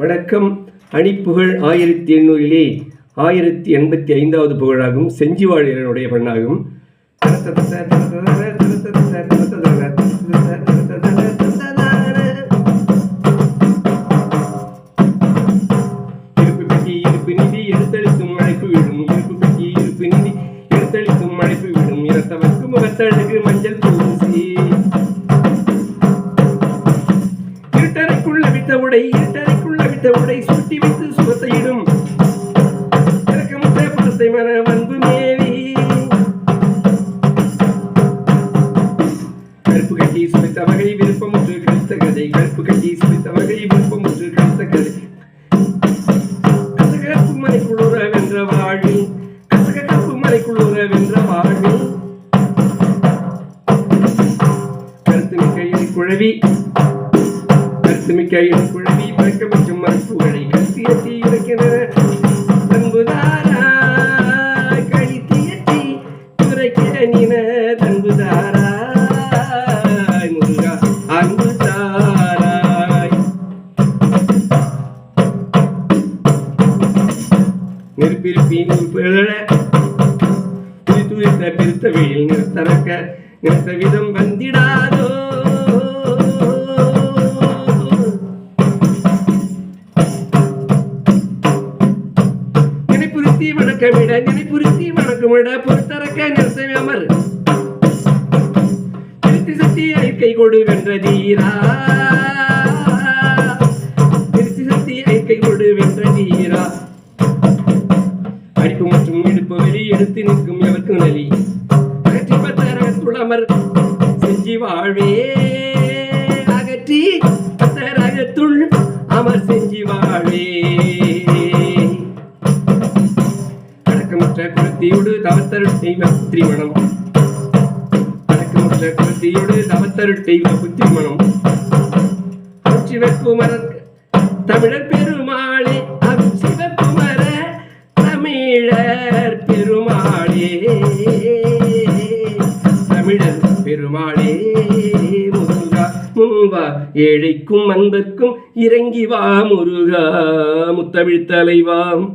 வணக்கம். அணிப்புகழ் ஆயிரத்தி எண்ணூறிலே ஆயிரத்தி எண்பத்தி ஐந்தாவது புகழாகும் செஞ்சிவாழியனுடைய பண்ணாகும். இருட்டறைக்குள்ள விட்ட உடை இருட்டறைக்குள்ள விட்ட உடை சுட்டி வைத்து சுகத்தையிடும். இறக்கமுற்ற படத்தை மன வன்பு மேவி. கருப்பு கட்டி சுமித்த வகை விருப்பமுற்று கழித்த கதை. கருப்பு கட்டி சுமித்த வகை விருப்பமுற்று கழித்த கதை. கசக கருப்பு வென்ற வாழ்வில் கசக கருப்பு வென்ற வாழ்வில் குழவி. கருத்துமிக்க குழம்பி குழவி பழக்க மற்றும் மறுப்புகளை கருத்தியத்தி உரைக்கின்ற தன்புதாரா கழித்தியத்தி உரைக்க நின தன்புதாரா. முருகா அன்பு தாராய் நெருப்பிருப்பி நூற்புழ துரி துரித்த பெருத்த வெயில் நிறுத்தறக்க நிறுத்த விதம் வந்திடாதோ. நினைப்புறுத்தி வணக்கமிட நினைப்புறுத்தி வணக்கமிட பொறுத்தரக்க நிறுத்தவே அமர். திருத்தி சக்தி ஐக்கை கொடு வென்ற தீரா திருத்தி சக்தி ஐக்கை கொடு வென்ற தீரா அடிப்பு மற்றும் இடுப்பு வெளி எடுத்து நிற்கும் எவர்க்கும் நலி. அகற்றி துளமர் செஞ்சி வாழ்வே. அகற்றி பத்தரகத்துள் அமர் செஞ்சி வாழ்வே. அடக்கமற்ற குலத்தியோடு தவத்தருட்டை புத்திரிமணம் அடக்கமற்ற குலத்தியோடு தவத்தருட்டை புத்திரிமணம் சிவக்குமரர் தமிழர் பெருமாளே அருள் சிவக்குமர தமிழர் பெருமாளே. தமிழர் பெருமாளே முருகா ஏழைக்கும் அன்பர்க்கும் இறங்கி வா முருகா முத்தமிழ் தலைவாம்.